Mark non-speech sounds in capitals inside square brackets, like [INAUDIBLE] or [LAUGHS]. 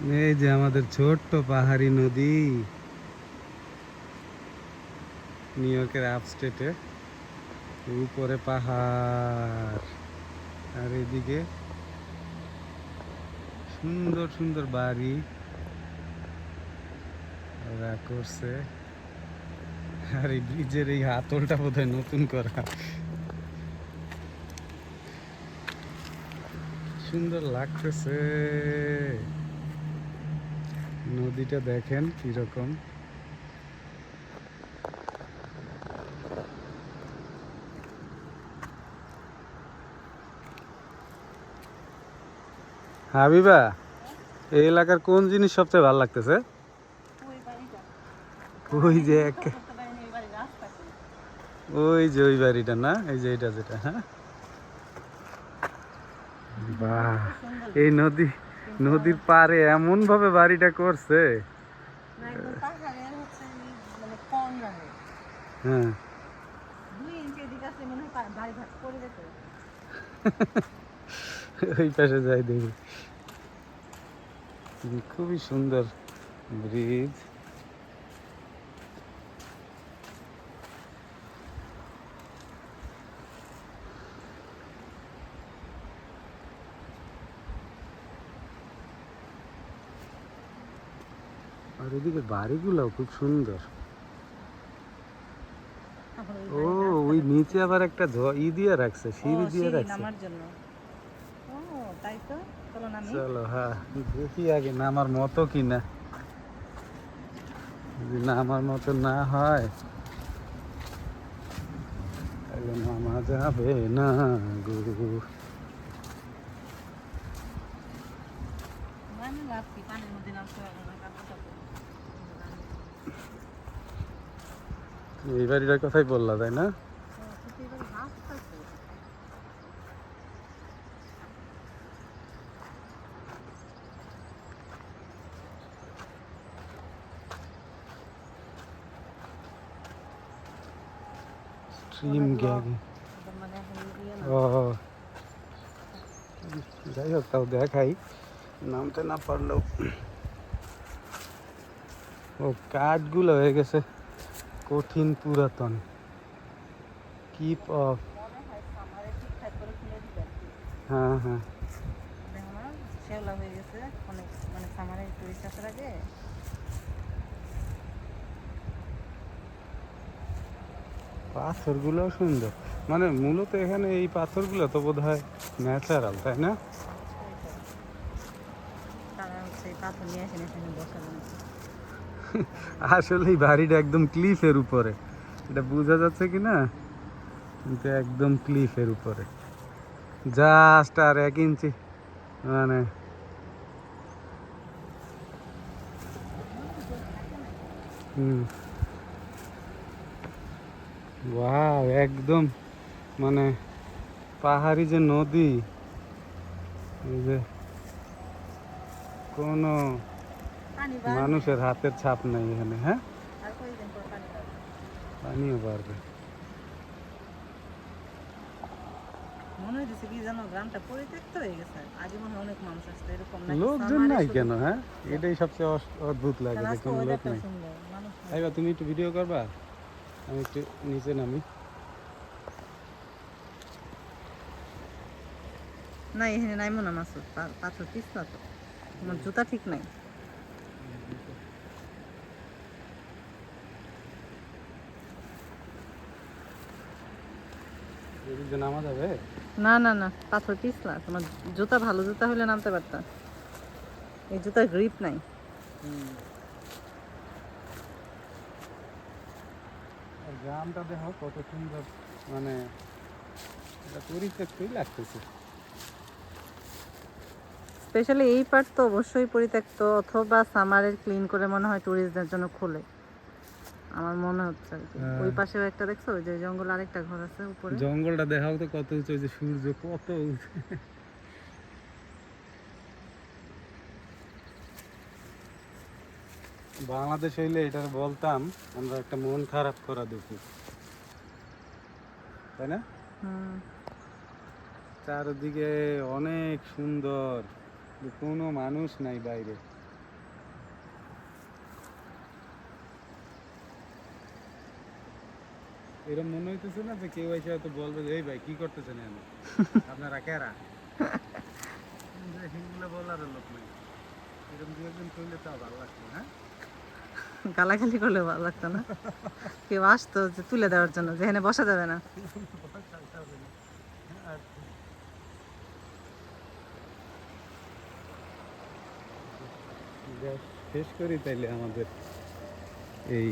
এই যে আমাদের ছোট্ট পাহাড়ি নদী। নিউ ইয়র্কের আপস্টেটে উপরে পাহাড়। আর এদিকে সুন্দর সুন্দর বাড়ি। করছে। আর এই ব্রিজের এই হাতলটা বোধহয় নতুন করা। সুন্দর লাগতেছে। নদীটা দেখেন কীরকম। হাবিবা, এই এলাকার কোন জিনিস সবচেয়ে ভালো লাগতেছে? ওই যে ওই যে ওই বাড়িটা না? এই যে এটা যেটা হ্যাঁ? বাহ, এই নদী নদীর পারে এমন ভাবে বাড়িটা করছে। হ্যাঁ। [LAUGHS] ওই পাশে যাই দেখি। খুবই সুন্দর ব্রিজ। আর এদিকে বাড়িগুলোও খুব সুন্দর। ও ওই নিচে আবার একটা ই দিয়ে রাখছে সিঁড়ি দিয়ে রাখছে। জন্য। চলো হ্যাঁ দেখি আগে নামার মতো কি না যদি নামার মতো না হয় তাহলে নামা যাবে না গো। আমি ভাবছি পানির মধ্যে নামতে পারব না? এই বাড়িটার কথাই বললা তাই না? স্ট্রিম গ্যাগ ইয়ে ও। যাই হোক তাও দেখাই। নামতে না পারলেও ও, কাঠগুলো হয়ে গেছে কঠিন পুরাতন। কিপ অফ হয়। হ্যাঁ। শেওলা সুন্দর। মানে মূলত এখানে এই পাথরগুলো তো বোধ হয় ন্যাচারাল তাই না? পাথর নিয়ে আসেন এখানে আসলে বাড়িটা একদম ক্লিফের উপরে। এটা বোঝা যাচ্ছে কি না? একদম ক্লিফের উপরে। জাস্ট আর এক ইঞ্চি মানে। একদম মানে পাহাড়ি যে নদী যে কোনো মানুষের হাতের ছাপ নাই এখানে হ্যাঁ? পানিও বাড়বে। মনে হইতেছে কি জানো গ্রামটা পরিত্যক্ত হয়ে গেছে। আগে মনে অনেক মানুষ আসতো এরকম নাকি লোকজন নাই কেন হ্যাঁ? এটাই সবচেয়ে অদ্ভুত লাগে যে কোনো লোক নাই। সুন্দর, মানুষ নাই। আইবা তুমি একটু ভিডিও করবা? আমি একটু নিচে নামি। না এখানে নাই মাসুদ পা- পাথর পিছলা তো। তোমার জুতা ঠিক নাই। দিয়ে নামা যাবে? না না না পাথর পিছলা তোমার জুতা ভালো জুতা হলে নামতে পারতা। এই জুতার গ্রিপ নাই। গ্রামটা দেখো কত সুন্দর মানে এটা পরিত্যক্তই লাগতেছে। স্পেশালি এই পার্ট তো অবশ্যই পরিত্যক্ত অথবা সামারের ক্লিন করে মনে হয় ট্যুরিস্টদের জন্য খোলে। আমার মনে হচ্ছে আর কি। হ্যাঁ। ওই পাশেও একটা দেখছ? ওই যে জঙ্গল আরেকটা ঘর আছে উপরে। জঙ্গলটা দেখাও তো কত উঁচু যে সূর্য কত। উঁচু। বাংলাদেশ হইলে এটা বলতাম আমরা একটা মন খারাপ করা দেখি। তাই না? চারদিকে অনেক সুন্দর কোনো মানুষ নাই বাইরে। এরকম মনে হইতেছে না যে কেউ এসে হয়তো বলবে এই ভাই কি করতেছেন এখানে? [LAUGHS] আপনারা কেরা? হিগুলো বলার লোক নেই। এরকম দু একজন করলে তাও ভালো লাগতো হ্যাঁ? গালাগালি করলে ভালো লাগতো না। কেউ আসতো যে তুলে দেওয়ার জন্য যেখানে বসা যাবে না। শেষ করি তাইলে আমাদের এই